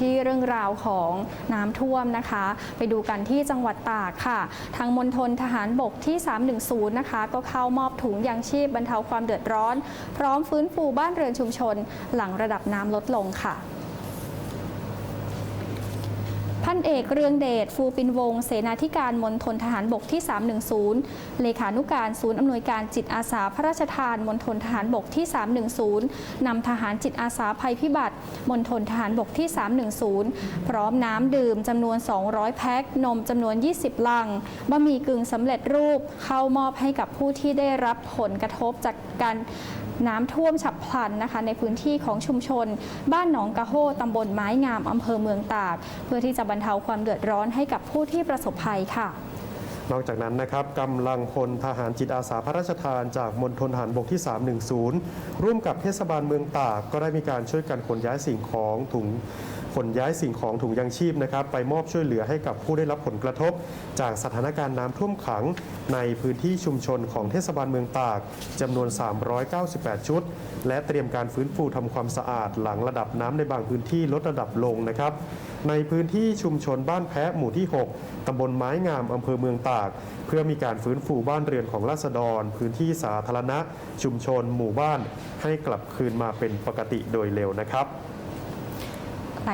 ที่เรื่องราวของน้ำท่วมนะคะ ไปดูกันที่จังหวัดตากค่ะ ทางมณฑลทหารบกที่ 310 นะคะ ก็เข้ามอบถุงยางชีพบรรเทาความเดือดร้อน พร้อมฟื้นฟูบ้านเรือนชุมชน หลังระดับน้ำลดลงค่ะ พันเอกเรืองเดชฟูปินวงศ์เสนาธิการมณฑลทหารบกที่ 310 เลขานุการศูนย์อำนวยการจิตอาสาพระราชทานมณฑลทหารบกที่ 310 นำทหารจิตอาสาภัยพิบัติมณฑลทหารบกที่ 310 พร้อมน้ำดื่มจำนวน 200 แพ็คนมจำนวน 20 ลังบะหมี่กึ่งสำเร็จรูปเข้ามอบให้กับผู้ที่ได้รับผลกระทบจากการน้ำท่วมฉับพลันนะคะ ในพื้นที่ของชุมชน บ้านหนองกะโฮตำบลไม้งามอำเภอเมืองตาก เพื่อที่จะบรรเทาความเดือดร้อนให้กับผู้ที่ประสบภัยค่ะนอกจากนั้นนะครับกำลังพลทหารจิตอาสาพระราชทานจากมณฑลทหารบกที่ 310 ร่วมกับเทศบาลเมืองตากก็ได้มีการช่วยกันขนย้ายสิ่งของถุง ขนย้ายสิ่งของถุงยางชีพนะครับไปมอบช่วยเหลือให้กับผู้ได้รับผลกระทบ จากสถานการณ์น้ำท่วมขังในพื้นที่ชุมชนของเทศบาลเมืองตากจำนวน 398 ชุด และเตรียมการฟื้นฟูทำความสะอาดหลังระดับน้ำในบางพื้นที่ลดระดับลงนะครับในพื้นที่ชุมชนบ้านแพะหมู่ที่ 6 ตำบลไม้งาม อำเภอเมืองตาก เพื่อมีการฟื้นฟูบ้านเรือนของราษฎร พื้นที่สาธารณะ ชุมชน หมู่บ้าน ให้กลับคืนมาเป็นปกติโดยเร็วนะครับ